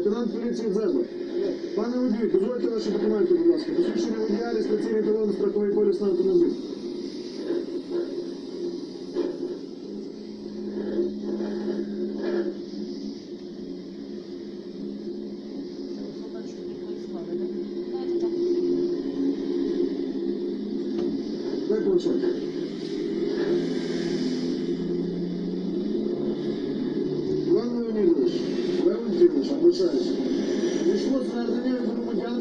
Лейтенант поліції Дзержа. Пане водій, дозвольте ваші документи, будь ласка. Посвідчення водія, реєстраційний талон, страховий поліс на автомобіль. Дай планшет.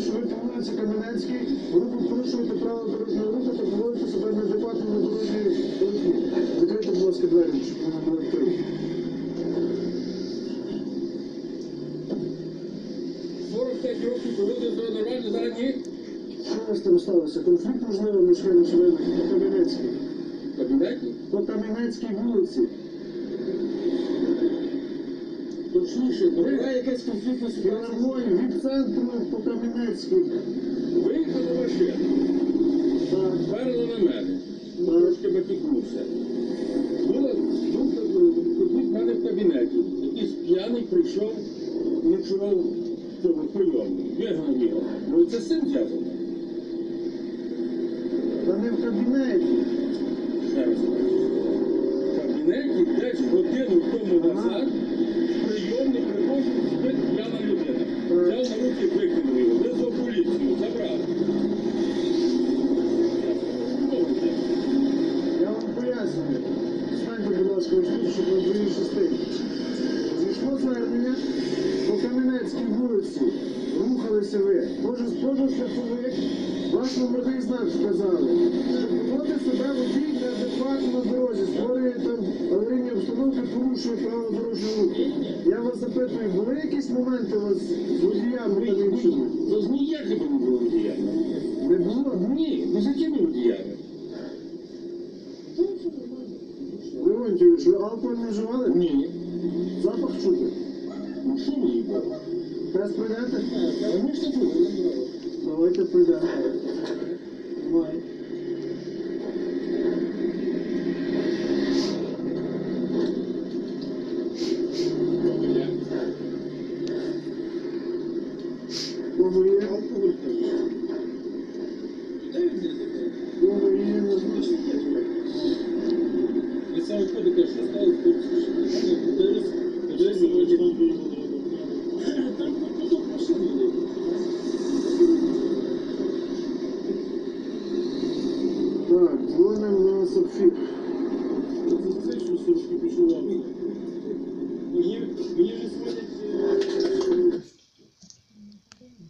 Що ви по вулиці Кам'янецькій групу порушуєте право дорожнього руху та поводите себе неадекватно на дорожній руху. Закрийте, будь ласка, двері, щоб вони були відкриті. 45 років проводив до нормально, зараз ні. Що у вас там сталося? Конфлікт можливо між членами по Кам'янецькій? В. По Кам'янецькій вулиці. Точніше, Ви дорога якась конфліктна ситуація? від центру по Кам'янецькій. Так. на мене. Трошки. Була був конфлікт в мене в кабінеті. Якийсь п'яний прийшов, ночував в цьому прийомі. Вигнав його. Ну це з цим зв'язано. Та не в кабінеті. Ще раз. В кабінеті десь годину тому назад прийомний приходив спить п'яна людина. Взяв на руки, викинув Кам'янецькій вулиці. Рухалися ви. Може, схоже страховик, ваш номерний знак сказали. Що поводить себе водій неадекватно на дорозі, створює там аварійні обстановки, порушує право дорожнього руху. Я вас запитую, були якісь моменти у вас з водіями та іншими? Ну, з ніякими не було водіями. Не було? Ні, ну з якими водіями? Леонтьович, ви алкоголь не вживали? Ні. Запах чути. Ну що мені було? Зараз продати? Давайте продамо. Давай. Лица уходит, конечно, стало, что сегодня Так, зелена в нас апфік. Це що сушки пішли.